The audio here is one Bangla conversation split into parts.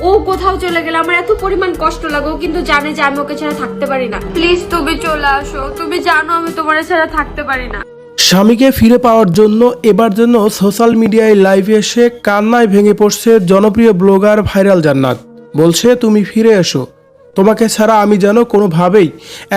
ও কোথাও চলে গেলে আমার এত পরিমাণ কষ্ট লাগে কিন্তু জানে যে আমি ওকে ছাড়া থাকতে পারি না। প্লিজ তুমি চলে আসো, তুমি জানো আমি তোমার ছাড়া থাকতে পারি না। স্বামীকে ফিরে পাওয়ার জন্য এবার জন্য সোশ্যাল মিডিয়ায় লাইভে এসে কান্নায় ভেঙে পড়ছে জনপ্রিয় ব্লগার ভাইরাল জান্নাত। বলছে, তুমি ফিরে এসো। তোমাকে ছাড়া আমি যেন কোনোভাবেই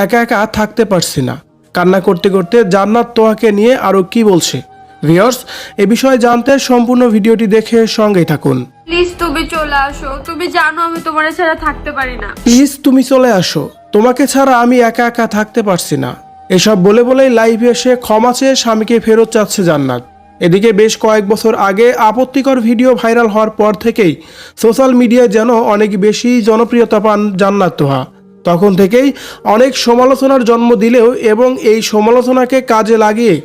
একা একা থাকতে পারছি না। কান্না করতে করতে জান্নাত তোহাকে নিয়ে আরও কি বলছে? ভিওর্স এ বিষয়ে জানতে সম্পূর্ণ ভিডিওটি দেখে সঙ্গেই থাকুন। প্লিজ তুমি চলে আসো। তুমি জানো আমি তোমার ছাড়া থাকতে পারি না। প্লিজ তুমি চলে আসো। তোমাকে ছাড়া আমি একা একা থাকতে পারছি না। এসব বলে বলেই লাইভে এসে ক্ষমা চেয়ে স্বামীকে ফেরত চাচ্ছে জান্নাত। এদিকে বেশ কয়েক বছর আগে আপত্তিকর ভিডিও ভাইরাল হওয়ার পর থেকেই সোশ্যাল মিডিয়ায় যেন অনেক বেশি জনপ্রিয়তা পান জান্নাত তোহা। তখন থেকেই অনেক সমালোচনার জন্ম দিলেও এবং এই সমালোচনাকে কাজে লাগিয়ে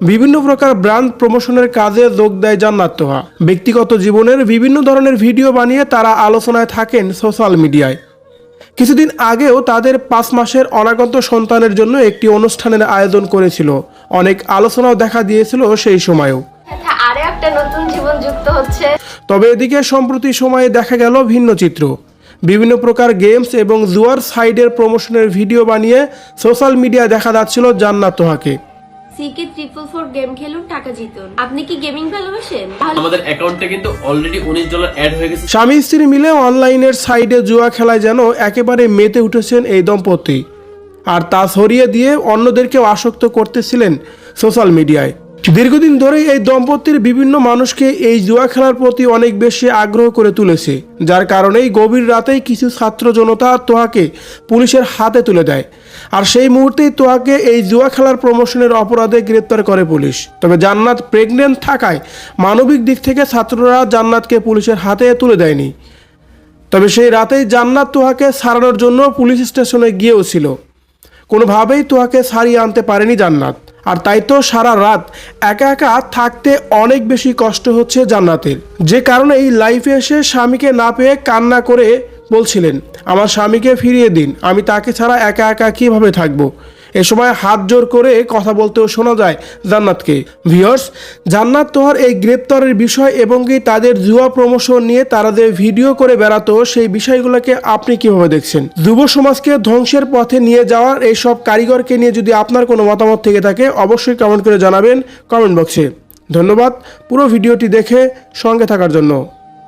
বিভিন্ন প্রকার ব্র্যান্ড প্রমোশনের কাজে যোগ দেয় জান্নাত তোহা। ব্যক্তিগত জীবনের বিভিন্ন ধরনের ভিডিও বানিয়ে তারা আলোচনায় থাকেন সোশ্যাল মিডিয়ায় কিছুদিন আগেও তাদের পাঁচ মাসের অনাগত সন্তানের জন্য একটি অনুষ্ঠানের আয়োজন করেছিল। অনেক আলোচনাও দেখা দিয়েছিল সেই সময়েও। আরে একটা নতুন জীবন যুক্ত হচ্ছে। তবে এদিকে সম্প্রতি সময়ে দেখা গেল ভিন্ন চিত্র। বিভিন্ন প্রকার গেমস এবং জুয়ার সাইডের প্রমোশনের ভিডিও বানিয়ে সোশ্যাল মিডিয়ায় দেখা যাচ্ছিল জান্নাত তোহাকে। সিকে ট্রিপল ফোর গেম খেলুন টাকা জিতুন। আপনি কি গেমিং ভালোবাসেন? আমাদের অ্যাকাউন্টে কিন্তু অলরেডি উনিশ ডলার অ্যাড হয়ে গেছে। স্বামী স্ত্রী মিলে অনলাইনের সাইডে জুয়া খেলায় যেন একেবারে মেতে উঠেছেন এই দম্পতি। আর তা সরিয়ে দিয়ে অন্যদেরকেও আসক্ত করতেছিলেন সোশ্যাল মিডিয়ায় দীর্ঘদিন ধরে এই দম্পতির বিভিন্ন মানুষকে এই জুয়া খেলার প্রতি অনেক বেশি আগ্রহ করে তুলেছে, যার কারণেই গভীর রাতেই কিছু ছাত্র জনতা তোহাকে পুলিশের হাতে তুলে দেয়। আর সেই মুহূর্তেই তোহাকে এই জুয়া খেলার প্রমোশনের অপরাধে গ্রেপ্তার করে পুলিশ। তবে জান্নাত প্রেগনেন্ট থাকায় মানবিক দিক থেকে ছাত্ররা জান্নাতকে পুলিশের হাতে তুলে দেয়নি। তবে সেই রাতেই জান্নাত তোহাকে সারানোর জন্য পুলিশ স্টেশনে গিয়েও ছিল। কোনোভাবেই তোহাকে সারিয়ে আনতে পারেনি জান্নাত। আর তাই তো সারা রাত একা একা থাকতে অনেক বেশি কষ্ট হচ্ছে জান্নাতের। যে কারণে এই লাইফে এসে স্বামীকে না পেয়ে কান্না করে বলছিলেন, আমার স্বামীকে ফিরিয়ে দিন, আমি তাকে ছাড়া একা একা কীভাবে থাকব? এ সময় হাত জোর করে কথা বলতেও শোনা যায় জান্নাতকে। ভিওর্স জান্নাত তোহার এই গ্রেপ্তারের বিষয় এবং কি তাদের জুয়া প্রমোশন নিয়ে তারা যে ভিডিও করে বেড়াতো, সেই বিষয়গুলোকে আপনি কীভাবে দেখছেন? যুব সমাজকে ধ্বংসের পথে নিয়ে যাওয়ার এই সব কারিগরকে নিয়ে যদি আপনার কোনো মতামত থেকে থাকে, অবশ্যই কমেন্ট করে জানাবেন কমেন্ট বক্সে ধন্যবাদ পুরো ভিডিওটি দেখে সঙ্গে থাকার জন্য।